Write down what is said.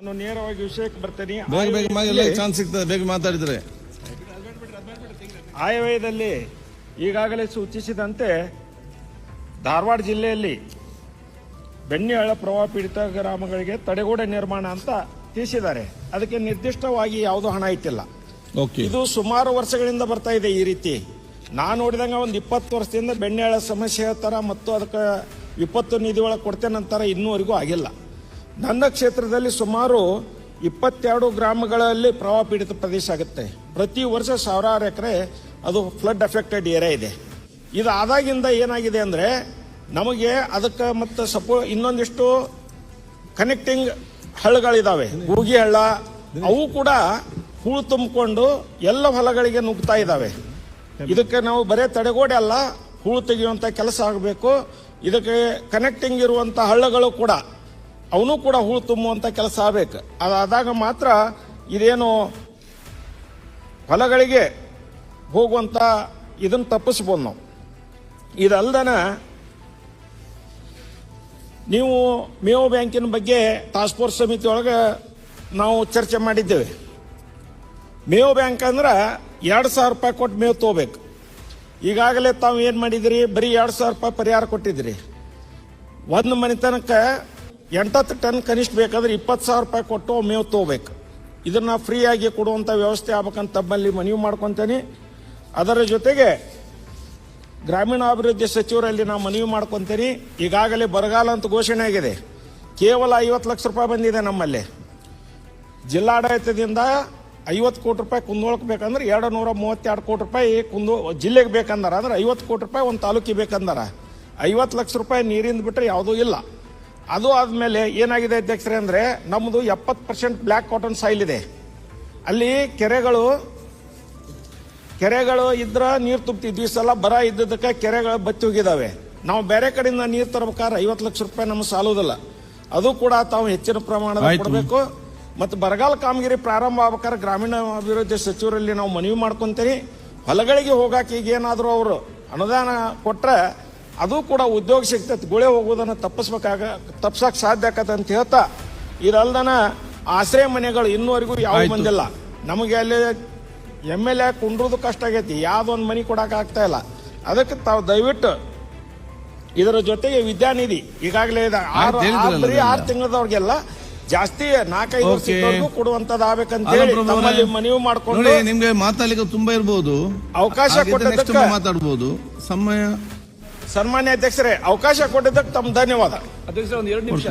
ನಾನು ನೇರವಾಗಿ ವಿಷಯಕ್ಕೆ ಬರ್ತೇನೆ. ಬೇಗ ಬೇಗ ಮಾ- ಎಲ್ಲ ಚಾನ್ಸ್ ಸಿಗ್ತದೆ ಬೇಗ ಮಾತಾಡಿದ್ರೆ. ಆಯವ್ಯಯದಲ್ಲಿ ಈಗಾಗಲೇ ಸೂಚಿಸಿದಂತೆ ಧಾರವಾಡ ಜಿಲ್ಲೆಯಲ್ಲಿ ಬೆಣ್ಣೆಹಳ್ಳ ಪ್ರವಾಹ ಪೀಡಿತ ಗ್ರಾಮಗಳಿಗೆ ತಡೆಗೋಡೆ ನಿರ್ಮಾಣ ಅಂತ ತಿಳಿಸಿದ್ದಾರೆ ಅದಕ್ಕೆ ನಿರ್ದಿಷ್ಟವಾಗಿ ಯಾವುದೂ ಹಣ ಇಟ್ಟಿಲ್ಲ. ಓಕೆ ಇದು ಸುಮಾರು ವರ್ಷಗಳಿಂದ ಬರ್ತಾ ಇದೆ ಈ ರೀತಿ. ನಾನು ನೋಡಿದಂಗ ಒಂದು ಇಪ್ಪತ್ತು ವರ್ಷದಿಂದ ಬೆಣ್ಣೆಹಳ್ಳ ಸಮಸ್ಯೆ ತರ ಮತ್ತು ಅದಕ್ಕೆ ವಿಪತ್ತು ನಿಧಿ ಒಳಗೆ ನಂತರ ಇನ್ನೂವರೆಗೂ ಆಗಿಲ್ಲ. ನನ್ನ ಕ್ಷೇತ್ರದಲ್ಲಿ ಸುಮಾರು ಇಪ್ಪತ್ತೆರಡು ಗ್ರಾಮಗಳಲ್ಲಿ ಪ್ರವಾಹ ಪೀಡಿತ ಪ್ರದೇಶ ಆಗುತ್ತೆ. ಪ್ರತಿ ವರ್ಷ ಸಾವಿರಾರು ಎಕರೆ ಅದು ಫ್ಲಡ್ ಅಫೆಕ್ಟೆಡ್ ಏರಿಯಾ ಇದೆ. ಇದು ಆದಾಗಿಂದ ಏನಾಗಿದೆ ಅಂದರೆ ನಮಗೆ ಅದಕ್ಕೆ ಮತ್ತು ಸಪೋ ಇನ್ನೊಂದಿಷ್ಟು ಕನೆಕ್ಟಿಂಗ್ ಹಳ್ಳಗಳಿದ್ದಾವೆ ಗೂಗಿ ಹಳ್ಳ, ಅವು ಕೂಡ ಹೂಳು ತುಂಬಿಕೊಂಡು ಎಲ್ಲ ಹೊಲಗಳಿಗೆ ನುಗ್ತಾ ಇದ್ದಾವೆ ಇದಕ್ಕೆ ನಾವು ಬರೇ ತಡೆಗೋಡೆ ಅಲ್ಲ, ಹೂಳು ತೆಗೆಯುವಂಥ ಕೆಲಸ ಆಗಬೇಕು. ಇದಕ್ಕೆ ಕನೆಕ್ಟಿಂಗ್ ಇರುವಂಥ ಹಳ್ಳಗಳು ಕೂಡ ಅವನು ಕೂಡ ಹೂಳು ತುಂಬುವಂತ ಕೆಲಸ ಆಗಬೇಕು. ಅದಾದಾಗ ಮಾತ್ರ ಇದೇನು ಹೊಲಗಳಿಗೆ ಹೋಗುವಂತ ಇದನ್ನು ತಪ್ಪಿಸ್ಬೋದು ನಾವು. ಇದಲ್ದನ ನೀವು ಮೇವು ಬ್ಯಾಂಕಿನ ಬಗ್ಗೆ ಟಾಸ್ಕ್ ಫೋರ್ಸ್ ಸಮಿತಿ ಒಳಗೆ ನಾವು ಚರ್ಚೆ ಮಾಡಿದ್ದೇವೆ. ಮೇವು ಬ್ಯಾಂಕ್ ಅಂದ್ರೆ ಎರಡು ಸಾವಿರ ರೂಪಾಯಿ ಕೊಟ್ಟು ಮೇವು ತಗೋಬೇಕು. ಈಗಾಗಲೇ ತಾವು ಏನು ಮಾಡಿದಿರಿ? ಬರೀ ಎರಡು ಸಾವಿರ ರೂಪಾಯಿ ಪರಿಹಾರ ಕೊಟ್ಟಿದ್ರಿ. ಒಂದು ಮನೆತನಕ್ಕೆ ಎಂಟತ್ತು ಟನ್ ಕನಿಷ್ಠ ಬೇಕಾದ್ರೆ ಇಪ್ಪತ್ತು ಸಾವಿರ ರೂಪಾಯಿ ಕೊಟ್ಟು ಮೇವು ತಗೋಬೇಕು ಇದನ್ನ ಫ್ರೀಯಾಗಿ ಕೊಡುವಂಥ ವ್ಯವಸ್ಥೆ ಆಗ್ಬೇಕಂತ ತಮ್ಮಲ್ಲಿ ಮನವಿ ಮಾಡ್ಕೊತೇನೆ. ಅದರ ಜೊತೆಗೆ ಗ್ರಾಮೀಣಾಭಿವೃದ್ಧಿ ಸಚಿವರಲ್ಲಿ ನಾವು ಮನವಿ ಮಾಡ್ಕೊಂತೀನಿ. ಈಗಾಗಲೇ ಬರಗಾಲ ಅಂತ ಘೋಷಣೆ ಆಗಿದೆ. ಕೇವಲ ಐವತ್ತು ಲಕ್ಷ ರೂಪಾಯಿ ಬಂದಿದೆ ನಮ್ಮಲ್ಲಿ. ಜಿಲ್ಲಾಡಳಿತದಿಂದ ಐವತ್ತು ಕೋಟಿ ರೂಪಾಯಿ ಕುಂದೋಳಕ್ಕೆ ಬೇಕಂದ್ರೆ ಎರಡು ನೂರ ಮೂವತ್ತೆರಡು ಕೋಟಿ ರೂಪಾಯಿ ಕುಂದು ಜಿಲ್ಲೆಗೆ ಬೇಕಂದಾರ. ಅಂದ್ರೆ ಐವತ್ತು ಕೋಟಿ ರೂಪಾಯಿ ಒಂದು ತಾಲೂಕಿಗೆ ಬೇಕಂದಾರ. ಐವತ್ತು ಲಕ್ಷ ರೂಪಾಯಿ ನೀರಿಂದ ಬಿಟ್ಟರೆ ಯಾವುದೂ ಇಲ್ಲ. ಅದು ಆದಮೇಲೆ ಏನಾಗಿದೆ ಅಧ್ಯಕ್ಷರೇ ಅಂದರೆ ನಮ್ಮದು ಎಪ್ಪತ್ತು ಪರ್ಸೆಂಟ್ ಬ್ಲ್ಯಾಕ್ ಕಾಟನ್ ಸಾಯಿಲ್ ಇದೆ. ಅಲ್ಲಿ ಕೆರೆಗಳು ಕೆರೆಗಳು ಇದ್ರ ನೀರು ತುಂಬ್ತಿದ್ವಿ ಈ ಸಲ ಬರ ಇದ್ದದಕ್ಕೆ ಕೆರೆಗಳು ಬತ್ತಿ ಹೋಗಿದಾವೆ. ನಾವು ಬೇರೆ ಕಡೆಯಿಂದ ನೀರು ತರಬೇಕಾದ್ರೆ ಐವತ್ತು ಲಕ್ಷ ರೂಪಾಯಿ ನಮ್ಗೆ ಸಾಲೋದಿಲ್ಲ ಅದು ಕೂಡ ತಾವು ಹೆಚ್ಚಿನ ಪ್ರಮಾಣದ ಕೊಡಬೇಕು. ಮತ್ತು ಬರಗಾಲ ಕಾಮಗಿರಿ ಪ್ರಾರಂಭ ಆಗ್ಬೇಕಾದ್ರೆ ಗ್ರಾಮೀಣ ಅಭಿವೃದ್ಧಿ ಸಚಿವರಲ್ಲಿ ನಾವು ಮನವಿ ಮಾಡ್ಕೊಂತೀವಿ ಹೊಲಗಳಿಗೆ ಹೋಗಾಕ ಈಗ ಏನಾದರೂ ಅವರು ಅನುದಾನ ಕೊಟ್ರೆ ಅದು ಕೂಡ ಉದ್ಯೋಗ ಸಿಗ್ತೈತೆ ಗುಳೆ ಹೋಗುವುದನ್ನು ತಪ್ಪಿಸ್ಬೇಕಾಗ ತಪ್ಸಕ್ಕೆ ಸಾಧ್ಯ ಆಕತ್ತೆ ಅಂತ ಹೇಳ್ತಾ ಇದಲ್ದನ ಆಶ್ರಯ ಮನೆಗಳು ಇನ್ನೂವರೆಗೂ ಯಾವ ಬಂದಿಲ್ಲ. ನಮಗೆ ಅಲ್ಲಿ ಎಂ ಎಲ್ ಎ ಕುಂಡ್ರದು ಕಷ್ಟ ಆಗೈತಿ. ಯಾವ್ದೊಂದು ಮನಿ ಕೊಡಕ್ ಆಗ್ತಾ ಇಲ್ಲ. ಅದಕ್ಕೆ ತಾವು ದಯವಿಟ್ಟು ಇದರ ಜೊತೆಗೆ ವಿದ್ಯಾನಿಧಿ ಈಗಾಗಲೇ ಇದೆ. ಆರು ಬರೀ ತಿಂಗಳದವ್ರಿಗೆಲ್ಲ ಜಾಸ್ತಿ ನಾಲ್ಕೈದು ವರ್ಷ ಓಕೆ. ಇದ್ದವ್ರಿಗೂ ಕೊಡುವಂತದ್ದು ಆಗ್ಬೇಕಂತ ಹೇಳಿ ತಮ್ಮಲ್ಲಿ ಮನವಿ ಮಾಡ್ಕೊಂಡು ನಿಮ್ಗೆ ಮಾತಾಡ್ಲಿಕ್ಕೆ ತುಂಬಾ ಇರ್ಬೋದು. ಅವಕಾಶ ಕೊಟ್ಟ ಮಾತಾಡಬಹುದು ಮಾತಾಡ್ಬೋದು. ಸಮಯ ಸನ್ಮಾನ್ಯ ಅಧ್ಯಕ್ಷರೇ ಅವಕಾಶ ಕೊಟ್ಟಿದ್ದಕ್ಕೆ ತಮ್ಮ ಧನ್ಯವಾದ. ಅಧ್ಯಕ್ಷ ಒಂದು ಎರಡು ನಿಮಿಷ.